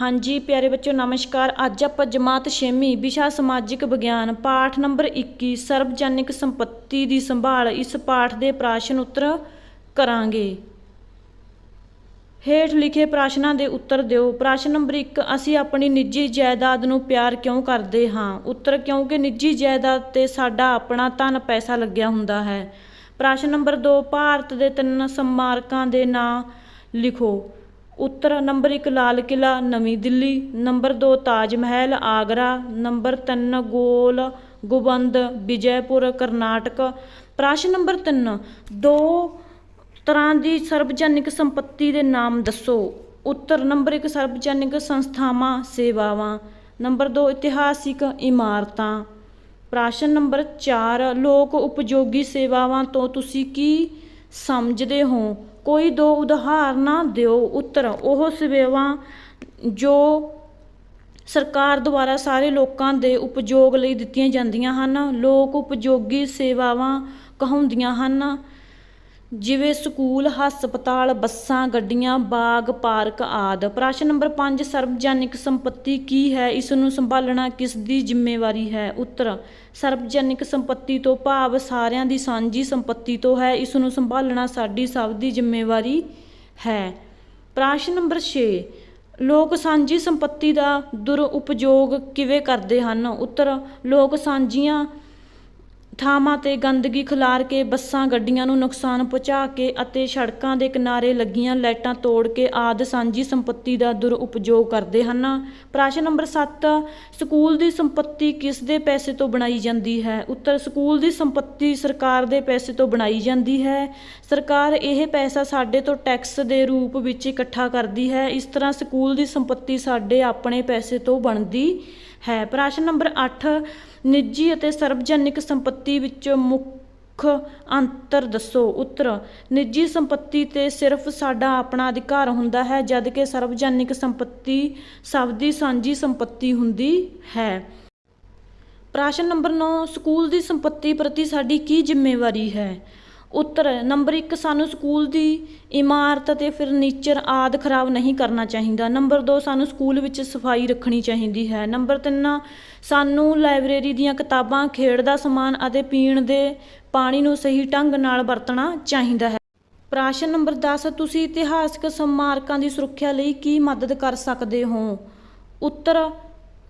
ਹਾਂਜੀ, ਪਿਆਰੇ ਬੱਚਿਓ, ਨਮਸਕਾਰ। ਅੱਜ ਆਪਾਂ ਜਮਾਤ 6ਵੀਂ ਵਿਸ਼ਾ ਸਮਾਜਿਕ ਵਿਗਿਆਨ, ਪਾਠ ਨੰਬਰ 21 ਸਰਵਜਨਿਕ ਸੰਪਤੀ ਦੀ ਸੰਭਾਲ, ਇਸ ਪਾਠ ਦੇ ਪ੍ਰਸ਼ਨ ਉੱਤਰ ਕਰਾਂਗੇ। ਹੇਠ ਲਿਖੇ ਪ੍ਰਸ਼ਨਾਂ ਦੇ ਉੱਤਰ ਦਿਓ। ਪ੍ਰਸ਼ਨ ਨੰਬਰ 1 ਅਸੀਂ ਆਪਣੀ ਨਿੱਜੀ ਜਾਇਦਾਦ ਨੂੰ ਪਿਆਰ ਕਿਉਂ ਕਰਦੇ ਹਾਂ? ਉੱਤਰ, ਕਿਉਂਕਿ ਨਿੱਜੀ ਜਾਇਦਾਦ ਤੇ ਸਾਡਾ ਆਪਣਾ ਧਨ ਪੈਸਾ ਲੱਗਿਆ ਹੁੰਦਾ ਹੈ। ਪ੍ਰਸ਼ਨ ਨੰਬਰ 2 ਭਾਰਤ ਦੇ ਤਿੰਨ ਸਮਾਰਕਾਂ ਦੇ ਨਾਂ ਲਿਖੋ। ਉੱਤਰ ਨੰਬਰ ਇੱਕ ਲਾਲ ਕਿਲ੍ਹਾ, ਨਵੀਂ ਦਿੱਲੀ। ਨੰਬਰ ਦੋ ਤਾਜ ਮਹਿਲ, ਆਗਰਾ। ਨੰਬਰ ਤਿੰਨ ਗੋਲ ਗੁਬੰਦ, ਵਿਜੈਪੁਰ, ਕਰਨਾਟਕ। ਪ੍ਰਸ਼ਨ ਨੰਬਰ 3 ਦੋ ਤਰ੍ਹਾਂ ਦੀ ਸਰਵਜਨਿਕ ਸੰਪਤੀ ਦੇ ਨਾਮ ਦੱਸੋ। ਉੱਤਰ ਨੰਬਰ 1 ਸਰਵਜਨਿਕ ਸੰਸਥਾਵਾਂ, ਸੇਵਾਵਾਂ। ਨੰਬਰ 2 ਇਤਿਹਾਸਿਕ ਇਮਾਰਤਾਂ। ਪ੍ਰਸ਼ਨ ਨੰਬਰ 4 ਲੋਕ ਉਪਯੋਗੀ ਸੇਵਾਵਾਂ ਤੋਂ ਤੁਸੀਂ ਕੀ ਸਮਝਦੇ ਹੋ, ਕੋਈ ਦੋ ਉਦਾਹਰਨਾਂ ਦਿਓ। ਉੱਤਰ, ਉਹ ਸੇਵਾਵਾਂ ਜੋ ਸਰਕਾਰ ਦੁਆਰਾ ਸਾਰੇ ਲੋਕਾਂ ਦੇ ਉਪਯੋਗ ਲਈ ਦਿੱਤੀਆਂ ਜਾਂਦੀਆਂ ਹਨ। ਲੋਕ ਉਪਯੋਗੀ ਸੇਵਾਵਾਂ ਕਹਾਉਂਦੀਆਂ ਹਨ। ਜਿਵੇਂ ਸਕੂਲ, ਹਸਪਤਾਲ, ਬੱਸਾਂ, ਗੱਡੀਆਂ, ਬਾਗ, ਪਾਰਕ ਆਦਿ। ਪ੍ਰਸ਼ਨ ਨੰਬਰ 5 ਸਰਵਜਨਿਕ ਸੰਪਤੀ ਕੀ ਹੈ? ਇਸ ਨੂੰ ਸੰਭਾਲਣਾ ਕਿਸ ਦੀ ਜ਼ਿੰਮੇਵਾਰੀ ਹੈ? ਉੱਤਰ ਸਰਵਜਨਿਕ ਸੰਪਤੀ ਤੋਂ ਭਾਵ ਸਾਰਿਆਂ ਦੀ ਸਾਂਝੀ ਸੰਪਤੀ ਤੋਂ ਹੈ। ਇਸ ਨੂੰ ਸੰਭਾਲਣਾ ਸਾਡੀ ਸਭ ਦੀ ਜ਼ਿੰਮੇਵਾਰੀ ਹੈ। ਪ੍ਰਸ਼ਨ ਨੰਬਰ 6 ਲੋਕ ਸਾਂਝੀ ਸੰਪਤੀ ਦਾ ਦੁਰ ਉਪਯੋਗ ਕਿਵੇਂ ਕਰਦੇ ਹਨ? ਉੱਤਰ, ਲੋਕ ਸਾਂਝੀਆਂ ਥਾਵਾਂ ਤੇ ਗੰਦਗੀ ਖਿਲਾਰ ਕੇ ਬੱਸਾਂ, ਗੱਡੀਆਂ ਨੂੰ ਨੁਕਸਾਨ ਪਹੁੰਚਾ ਕੇ ਅਤੇ ਸੜਕਾਂ ਦੇ ਕਿਨਾਰੇ ਲੱਗੀਆਂ ਲਾਈਟਾਂ ਤੋੜ ਕੇ ਆਦ ਸਾਂਝੀ ਸੰਪਤੀ ਦਾ ਦੁਰਉਪਯੋਗ ਕਰਦੇ ਹਨ। ਪ੍ਰਸ਼ਨ ਨੰਬਰ 7 ਸਕੂਲ ਦੀ ਸੰਪਤੀ ਕਿਸ ਦੇ ਪੈਸੇ ਤੋਂ ਬਣਾਈ ਜਾਂਦੀ ਹੈ? ਉੱਤਰ, ਸਕੂਲ ਦੀ ਸੰਪਤੀ ਸਰਕਾਰ ਦੇ ਪੈਸੇ ਤੋਂ ਬਣਾਈ ਜਾਂਦੀ ਹੈ। ਸਰਕਾਰ ਇਹ ਪੈਸਾ ਸਾਡੇ ਤੋਂ ਟੈਕਸ ਦੇ ਰੂਪ ਵਿੱਚ ਇਕੱਠਾ ਕਰਦੀ ਹੈ। ਇਸ ਤਰ੍ਹਾਂ ਸਕੂਲ ਦੀ ਸੰਪਤੀ ਸਾਡੇ ਆਪਣੇ ਪੈਸੇ ਤੋਂ ਬਣਦੀ ਹੈ। ਪ੍ਰਸ਼ਨ ਨੰਬਰ 8 ਨਿੱਜੀ ਅਤੇ ਸਰਵਜਨਿਕ ਸੰਪਤੀ ਵਿੱਚ ਮੁੱਖ ਅੰਤਰ ਦੱਸੋ। ਉੱਤਰ, ਨਿੱਜੀ ਸੰਪਤੀ ਤੇ ਸਿਰਫ ਸਾਡਾ ਆਪਣਾ ਅਧਿਕਾਰ ਹੁੰਦਾ ਹੈ, ਜਦਕਿ ਸਰਵਜਨਿਕ ਸੰਪਤੀ ਸਭ ਦੀ ਸਾਂਝੀ ਸੰਪਤੀ ਹੁੰਦੀ ਹੈ। ਪ੍ਰਸ਼ਨ ਨੰਬਰ 9 ਸਕੂਲ ਦੀ ਸੰਪਤੀ ਪ੍ਰਤੀ ਸਾਡੀ ਕੀ ਜ਼ਿੰਮੇਵਾਰੀ ਹੈ? ਉੱਤਰ, ਨੰਬਰ 1 ਸਾਨੂੰ ਸਕੂਲ ਦੀ ਇਮਾਰਤ ਅਤੇ ਫਰਨੀਚਰ ਆਦਿ ਖਰਾਬ ਨਹੀਂ ਕਰਨਾ ਚਾਹੀਦਾ। ਨੰਬਰ 2 ਸਾਨੂੰ ਸਕੂਲ ਵਿੱਚ ਸਫ਼ਾਈ ਰੱਖਣੀ ਚਾਹੀਦੀ ਹੈ। ਨੰਬਰ 3 ਸਾਨੂੰ ਲਾਇਬ੍ਰੇਰੀ ਦੀਆਂ ਕਿਤਾਬਾਂ, ਖੇਡ ਦਾ ਸਮਾਨ ਅਤੇ ਪੀਣ ਦੇ ਪਾਣੀ ਨੂੰ ਸਹੀ ਢੰਗ ਨਾਲ ਵਰਤਣਾ ਚਾਹੀਦਾ ਹੈ। ਪ੍ਰਸ਼ਨ ਨੰਬਰ 10 ਤੁਸੀਂ ਇਤਿਹਾਸਕ ਸਮਾਰਕਾਂ ਦੀ ਸੁਰੱਖਿਆ ਲਈ ਕੀ ਮਦਦ ਕਰ ਸਕਦੇ ਹੋ? ਉੱਤਰ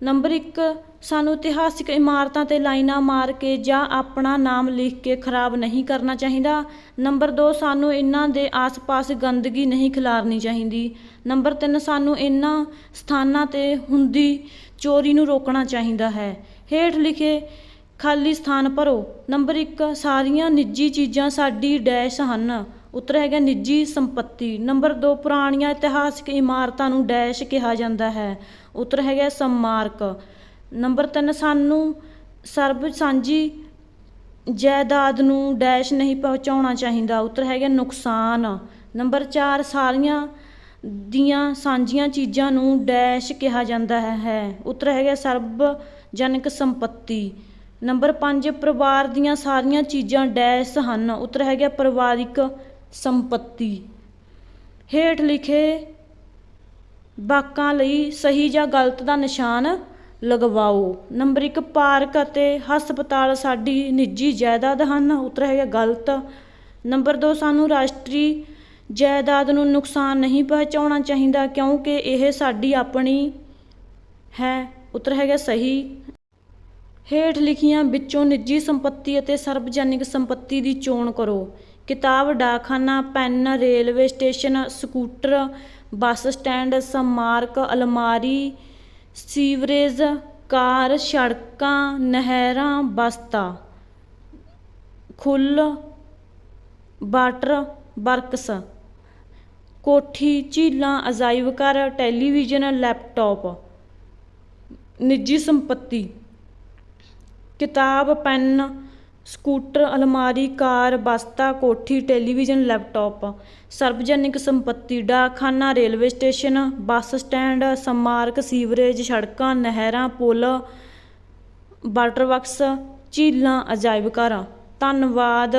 ਨੰਬਰ 1 ਸਾਨੂੰ ਇਤਿਹਾਸਿਕ ਇਮਾਰਤਾਂ ਤੇ ਲਾਈਨਾਂ ਮਾਰ ਕੇ ਜਾਂ ਆਪਣਾ ਨਾਮ ਲਿਖ ਕੇ ਖਰਾਬ ਨਹੀਂ ਕਰਨਾ ਚਾਹੀਦਾ। ਨੰਬਰ 2 ਸਾਨੂੰ ਇਹਨਾਂ ਦੇ ਆਸ-ਪਾਸ ਗੰਦਗੀ ਨਹੀਂ ਖਿਲਾਰਨੀ ਚਾਹੀਦੀ। ਨੰਬਰ 3 ਸਾਨੂੰ ਇਹਨਾਂ ਸਥਾਨਾਂ ਤੇ ਹੁੰਦੀ ਚੋਰੀ ਨੂੰ ਰੋਕਣਾ ਚਾਹੀਦਾ ਹੈ। ਹੇਠ ਲਿਖੇ ਖਾਲੀ ਸਥਾਨ ਭਰੋ। ਨੰਬਰ 1 ਸਾਰੀਆਂ ਨਿੱਜੀ ਚੀਜ਼ਾਂ ਸਾਡੀ ਡੈਸ਼ ਹਨ। ਉੱਤਰ ਹੈਗਾ, ਨਿੱਜੀ ਸੰਪਤੀ। ਨੰਬਰ 2 ਪੁਰਾਣੀਆਂ ਇਤਿਹਾਸਿਕ ਇਮਾਰਤਾਂ ਨੂੰ ਡੈਸ਼ ਕਿਹਾ ਜਾਂਦਾ ਹੈ। ਉੱਤਰ ਹੈਗਾ, ਸਮਾਰਕ। ਨੰਬਰ 3 ਸਾਨੂੰ ਸਰਬ ਸਾਂਝੀ ਜਾਇਦਾਦ ਨੂੰ ਡੈਸ਼ ਨਹੀਂ ਪਹੁੰਚਾਉਣਾ ਚਾਹੀਦਾ। ਉੱਤਰ ਹੈਗਾ, ਨੁਕਸਾਨ। ਨੰਬਰ 4 ਸਾਰੀਆਂ ਦੀਆਂ ਸਾਂਝੀਆਂ ਚੀਜ਼ਾਂ ਨੂੰ ਡੈਸ਼ ਕਿਹਾ ਜਾਂਦਾ ਹੈ। ਉੱਤਰ ਹੈਗਾ ਸਰਬ ਜਨਕ ਸੰਪਤੀ। ਨੰਬਰ 5 ਪਰਿਵਾਰ ਦੀਆਂ ਸਾਰੀਆਂ ਚੀਜ਼ਾਂ ਡੈਸ਼ ਹਨ। ਉੱਤਰ ਹੈਗਾ, ਪਰਿਵਾਰਿਕ ਸੰਪਤੀ। ਹੇਠ ਲਿਖੇ ਬਾਕਾਂ ਲਈ ਸਹੀ ਜਾਂ ਗਲਤ ਦਾ ਨਿਸ਼ਾਨ ਲਗਵਾਓ। ਨੰਬਰ 1 ਪਾਰਕ ਅਤੇ ਹਸਪਤਾਲ ਸਾਡੀ ਨਿੱਜੀ ਜਾਇਦਾਦ ਹਨ, ਉੱਤਰ ਹੈਗਾ ਗਲਤ। ਨੰਬਰ 2 ਸਾਨੂੰ ਰਾਸ਼ਟਰੀ ਜਾਇਦਾਦ ਨੂੰ ਨੁਕਸਾਨ ਨਹੀਂ ਪਹੁੰਚਾਉਣਾ ਚਾਹੀਦਾ ਕਿਉਂਕਿ ਇਹ ਸਾਡੀ ਆਪਣੀ ਹੈ, ਉੱਤਰ ਹੈਗਾ ਸਹੀ। ਹੇਠ ਲਿਖੀਆਂ ਵਿੱਚੋਂ ਨਿੱਜੀ ਸੰਪਤੀ ਅਤੇ ਸਰਵਜਨਿਕ ਸੰਪਤੀ ਦੀ ਚੋਣ ਕਰੋ। ਕਿਤਾਬ, ਡਾਕਖਾਨਾ, pen, railway station, scooter, bus stand, ਸਮਾਰਕ, ਅਲਮਾਰੀ, ਸੀਵਰੇਜ, ਕਾਰ, ਸੜਕਾਂ, ਨਹਿਰਾਂ, ਬਸਤਾ। ਖੁੱਲ ਵਾਟਰ ਵਰਕਸ ਕੋਠੀ, ਝੀਲਾਂ, ਅਜਾਇਬ ਘਰ, ਟੈਲੀਵਿਜ਼ਨ, ਲੈਪਟਾਪ। ਨਿੱਜੀ ਸੰਪਤੀ। ਕਿਤਾਬ, ਪੈਨ ਸਕੂਟਰ, ਅਲਮਾਰੀ, ਕਾਰ, ਬਸਤਾ, ਕੋਠੀ, ਟੈਲੀਵਿਜ਼ਨ, ਲੈਪਟਾਪ, ਸਰਵਜਨਿਕ ਸੰਪਤੀ, ਡਾਕਖਾਨਾ, ਰੇਲਵੇ ਸਟੇਸ਼ਨ, ਬੱਸ ਸਟੈਂਡ, ਸਮਾਰਕ, ਸੀਵਰੇਜ, ਸੜਕਾਂ, ਨਹਿਰਾਂ, ਪੁਲ, ਵਾਟਰ ਵਰਕਸ, ਝੀਲਾਂ, ਅਜਾਇਬ ਘਰਾਂ। ਧੰਨਵਾਦ।